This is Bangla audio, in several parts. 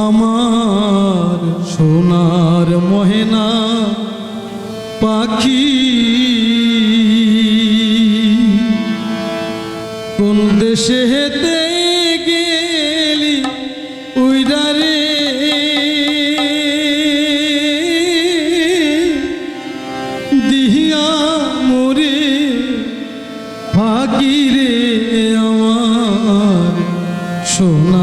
আমার সোনার মহেনা পাখি। কোন দেশে হেতে গেলি উইরা রে? দিহিয়া মোরে ভাগিরে আমার সোনার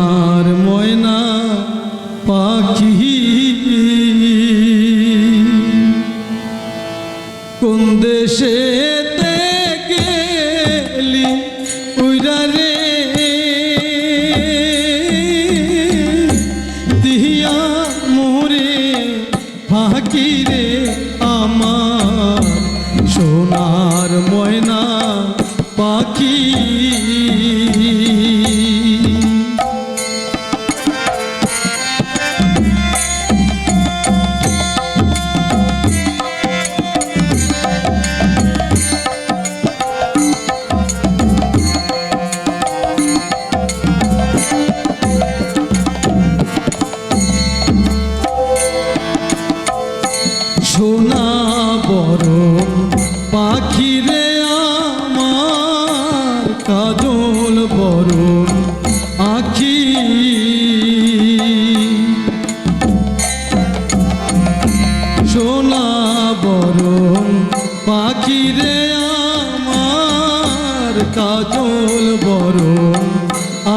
কাজল বরণ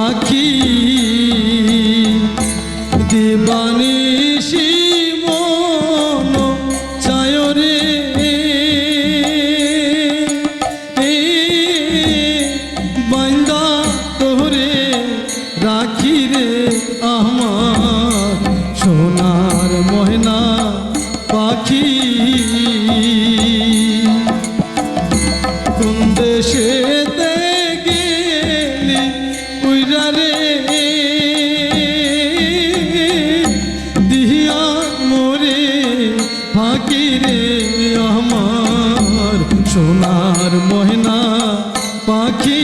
আখি দেবানিসি মন চায় রে। এ বান্দা তোরে রাখি রে আমার সোনার ময়না। দিহিয়া মোরে ফাঁকি রে আমার সোনার ময়না পাখি।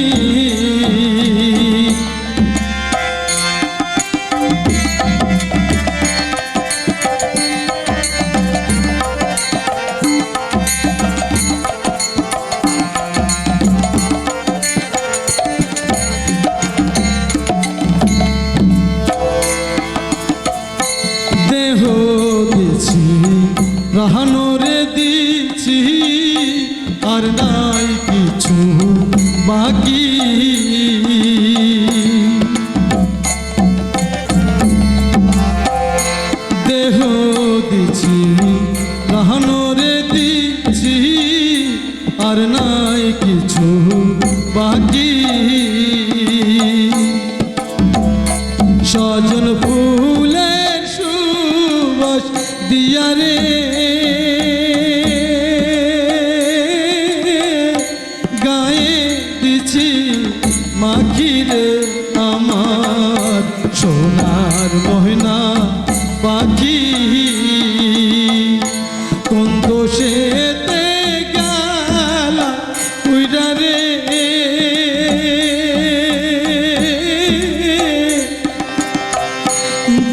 রাহানোরে দিছি আর নাই কিছু বাকি। দেহ দিছি রাহানোরে দিছি আর নাই কিছু বাকি। ময়না পাখি। কোন দোষেতে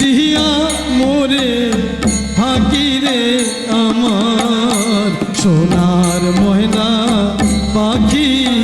দিয়া আমার সোনার ময়না পাখি।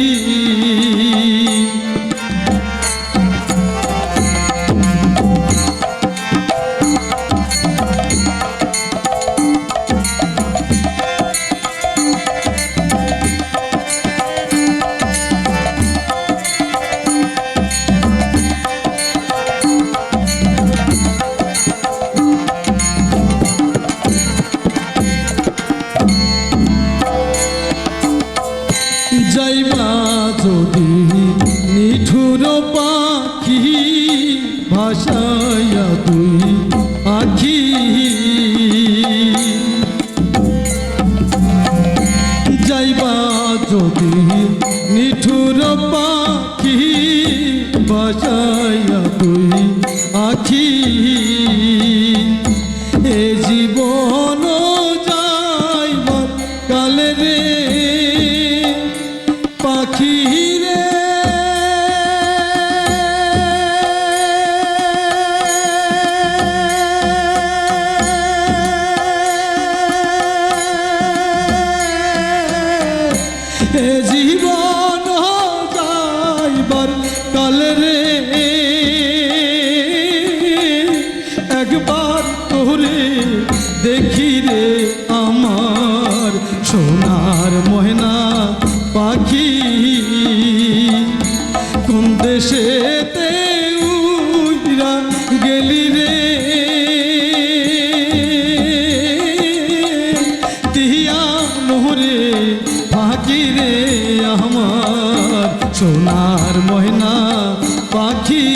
নিঠুর পাখি ভাষায়া তুই আখি। যাইবা যদি নিঠুর পাখি ভাষায়া তুই আখি। এ জীবন সোনার ময়না পাখি কোন দেশেতে গেলি রে? তিহিয়া মোহরে পাখি রে আমার সোনার ময়না পাখি।